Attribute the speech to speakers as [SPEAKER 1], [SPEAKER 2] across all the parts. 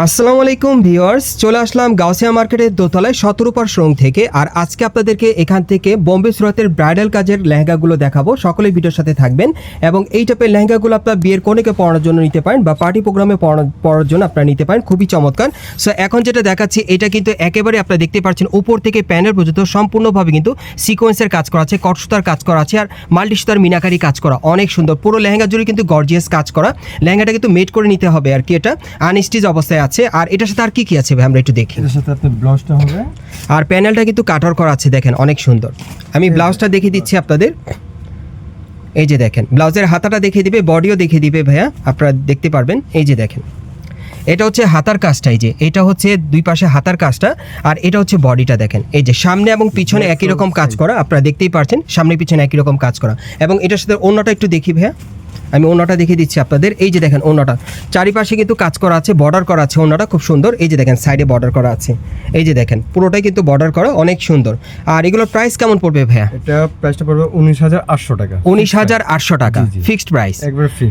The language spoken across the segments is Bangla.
[SPEAKER 1] আসসালামু আলাইকুম ভিউয়ার্স, চলে আসলাম গাউসিয়া মার্কেটের দোতলায় শতরূপার শোরুম থেকে আর আজকে আপনাদেরকে এখান থেকে বোম্বে সুরাতের ব্রাইডাল কাজের লেহেঙ্গাগুলো দেখাবো। সকলে ভিডিওর সাথে থাকবেন এবং এই টাইপের লেহেঙ্গাগুলো আপনার বিয়ের কনেকে পড়ানোর জন্য নিতে পারেন বা পার্টি প্রোগ্রামে পড়ার জন্য আপনারা নিতে পারেন। খুবই চমৎকার। সো এখন যেটা দেখাচ্ছি, এটা কিন্তু একেবারে আপনারা দেখতে পাচ্ছেন উপর থেকে প্যানেল পর্যন্ত সম্পূর্ণভাবে কিন্তু সিকোয়েন্সের কাজ করা আছে, কটসুতার কাজ করা আছে আর মাল্টিসুতার মিনাকারি কাজ করা, অনেক সুন্দর। পুরো লেহেঙ্গা জুড়ে কিন্তু গর্জিয়াস কাজ করা। লেহেঙ্গাটা কিন্তু মেড করে নিতে হবে আর কি এটা। আনস্টিচ অবস্থায় আছে। আর এটার সাথে আর কি কি আছে ভাই? আমরা একটু দেখি।
[SPEAKER 2] এটার সাথে আপনার ব্লাউজটা হবে।
[SPEAKER 1] আর প্যানেলটা কিন্তু কাটার করা আছে দেখেন অনেক সুন্দর। আমি ব্লাউজটা দেখিয়ে দিচ্ছি আপনাদের। এই যে দেখেন ব্লাউজের হাতাটা দেখিয়ে দিবে বডিও দেখিয়ে দিবে ভাইয়া আপনারা দেখতে পারবেন। এই যে দেখেন এটা হচ্ছে হাতার কাজটা এই যে এটা হচ্ছে দুই পাশে হাতার কাজটা আর এটা হচ্ছে বডিটা দেখেন। এই যে সামনে এবং পিছনে একই রকম কাজ করা আপনারা দেখতেই পারছেন সামনে পিছনে একই রকম কাজ করা। এবং এটার সাথে অন্যটা একটু দেখি ভাইয়া। আমি অন্যটা দেখিয়ে দিচ্ছি আপনাদের। এই যে দেখেন অন্যটা চারিপাশে কিন্তু কাজ করা আছে বর্ডার করা আছে ওনাটা খুব সুন্দর। এই যে দেখেন সাইডে বর্ডার করা আছে। এই যে দেখেন পুরোটাই কিন্তু বর্ডার করা অনেক সুন্দর। আর এগুলোর প্রাইস কেমন পড়বে ভাইয়া?
[SPEAKER 2] এটা প্রাইসটা পড়বে উনিশ হাজার আটশো টাকা।
[SPEAKER 1] উনিশ হাজার আটশো টাকা। ফিক্সড প্রাইস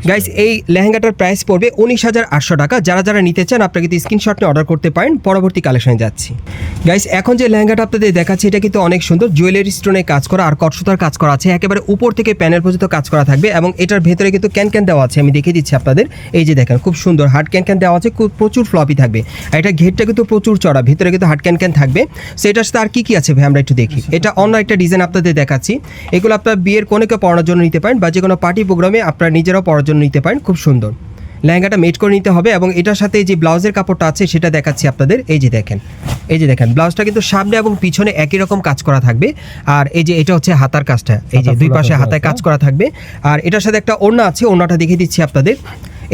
[SPEAKER 1] গাইস এই লেহেঙ্গাটার প্রাইস পড়বে উনিশ হাজার আটশো টাকা। যারা যারা নিতে চান আপনারা কিন্তু স্ক্রিনশট নিয়ে অর্ডার করতে পারেন। পরবর্তী কালেকশনে যাচ্ছি। গাইস এখন যে লেহেঙ্গাটা আপনাদের দেখাচ্ছি এটা কিন্তু অনেক সুন্দর। জুয়েলারি স্টোনে কাজ করা আর কটসুতার কাজ করা আছে। একেবারে উপর থেকে প্যানেল পর্যন্ত কাজ করা থাকবে এবং এটার ভেতরে কিন্তু ক্যান ক্যান দেওয়া আছে, আমি দেখিয়ে দিচ্ছি আপনাদের। এই যে দেখেন, খুব সুন্দর হার্ড ক্যান ক্যান দেওয়া আছে, খুব প্রচুর ফ্লপি থাকবে। আর এটা ঘেরটা কিন্তু প্রচুর চড়া, ভিতরে কিন্তু হার্ড ক্যান ক্যান থাকবে। সো এটার সাথে আর কী কী আছে ভাই, আমরা একটু দেখি। এটা অন্য একটা ডিজাইন আপনাদের দেখাচ্ছি। এগুলো আপনার বিয়ের কোনেকে পড়ানোর জন্য নিতে পারেন বা যে কোনো পার্টি প্রোগ্রামে আপনারা নিজেরাও পড়ার জন্য নিতে পারেন, খুব সুন্দর। লেহেঙ্গাটা মেট করে নিতে হবে এবং এটার সাথে যে ব্লাউজের কাপড়টা আছে, সেটা দেখাচ্ছি আপনাদের। এই যে দেখেন এই যে দেখেন ব্লাউজটা কিন্তু সামনে এবং পিছনে একই রকম কাজ করা থাকবে। আর এই যে এটা হচ্ছে হাতার কাজটা। এই যে দুই পাশে হাতায় কাজ করা থাকবে। আর এটার সাথে একটা ওড়না আছে ওড়নাটা দেখিয়ে দিচ্ছি আপনাদের।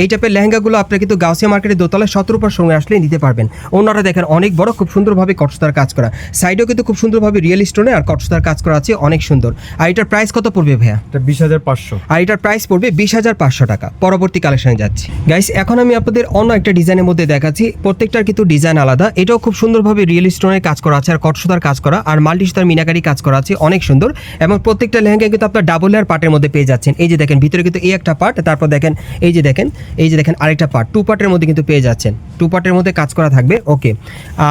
[SPEAKER 1] এই টাইপের লেহেঙ্গাগুলো আপনারা কিন্তু গাউসিয়া মার্কেটের দোতলায় সতেরো পার সঙ্গে আসলে নিতে পারবেন। ওনারা দেখেন অনেক বড় খুব সুন্দরভাবে কটসতার কাজ করা। সাইডেও কিন্তু খুব সুন্দরভাবে রিয়েল স্টোনে আর কটসতার কাজ করা আছে অনেক সুন্দর। আর এটার প্রাইস কত পড়বে ভাইয়া?
[SPEAKER 2] এটা বিশ হাজার পাঁচশো।
[SPEAKER 1] আর এটার প্রাইস পড়বে বিশ হাজার পাঁচশো টাকা। পরবর্তী কালেকশনে যাচ্ছি। গাইস এখন আমি আপনাদের অন্য একটা ডিজাইনের মধ্যে দেখাচ্ছি। প্রত্যেকটার কিন্তু ডিজাইন আলাদা। এটাও খুব সুন্দরভাবে রিয়েল স্টোনের কাজ করা আছে আর কটসুতার কাজ করা আর মাল্টি সুতার মিনাকারি কাজ করা আছে অনেক সুন্দর। এবং প্রত্যেকটা লেহেঙ্গা কিন্তু আপনার ডাবল লেয়ার পার্টের মধ্যে পেয়ে যাচ্ছেন। এই যে দেখেন ভিতরে কিন্তু এই একটা পার্ট তারপর দেখেন এই যে দেখেন এই যে দেখেন আরেকটা পার্ট টু পার্টের মধ্যে কিন্তু পেয়ে যাচ্ছেন। টু পার্টের মধ্যে কাজ করা থাকবে ওকে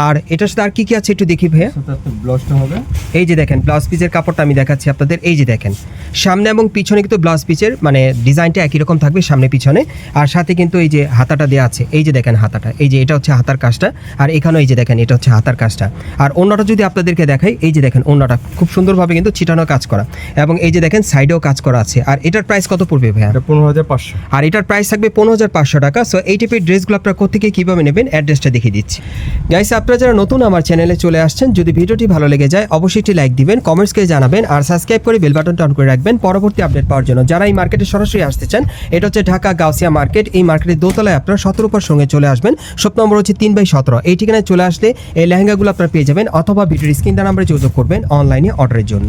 [SPEAKER 1] আর এটার সাথে আর কি কি আছে একটু দেখি ভাইয়া?
[SPEAKER 2] ব্লাউজটা হবে।
[SPEAKER 1] এই যে দেখেন ব্লাউজ পিসের কাপড়টা আমি দেখাচ্ছি আপনাদের। এই যে দেখেন সামনে এবং পিছনে কিন্তু ব্লাউজ পিসের মানে ডিজাইনটা একই রকম থাকবে সামনে পিছনে। আর সাথে কিন্তু এই যে হাতাটা দেওয়া আছে এই যে দেখেন হাতাটা এই যে এটা হচ্ছে হাতার কাজটা। আর এখানেও এই যে দেখেন এটা হচ্ছে হাতার কাজটা। আর অন্যটা যদি আপনাদেরকে দেখাই এই যে দেখেন অন্যটা খুব সুন্দরভাবে কিন্তু ছিটানো কাজ করা। এবং এই যে দেখেন সাইডেও কাজ করা আছে। আর এটার প্রাইস কত পড়বে ভাইয়া?
[SPEAKER 2] এটা পনেরো হাজার পাঁচশো।
[SPEAKER 1] আর এটার প্রাইস থাকবে পনেরো হাজার পাঁচশো টাকা। সো এই টাইপের ড্রেসগুলো আপনারা কোথেকে কীভাবে নেবেন? অ্যাড্রেসটা দেখিয়ে দিচ্ছি। গাইস আপনারা যারা নতুন আমার চ্যানেলে চলে আসছেন, যদি ভিডিওটি ভালো লেগে যায়, অবশ্যই একটি লাইক দিবেন কমেন্টসকে জানাবেন, আর সাবস্ক্রাইব করে বেল বাটনটা অন করে রাখবেন পরবর্তী আপডেট পাওয়ার জন্য। যারা এই মার্কেটে সরাসরি আসতে চান, এটা হচ্ছে ঢাকা গাউসিয়া মার্কেট এই মার্কেটের দোতলায় আপনারা সতেরো পর সঙ্গে চলে আসবেন। শপ নম্বর হচ্ছে তিন বাই সতেরো। এই ঠিকানায় চলে আসলে এই লেহেঙ্গাগুলো আপনারা পেয়ে যাবেন, অথবা ভিডিওর স্ক্রিন নাম্বারে যোগাযোগ করবেন অনলাইনে অর্ডারের জন্য।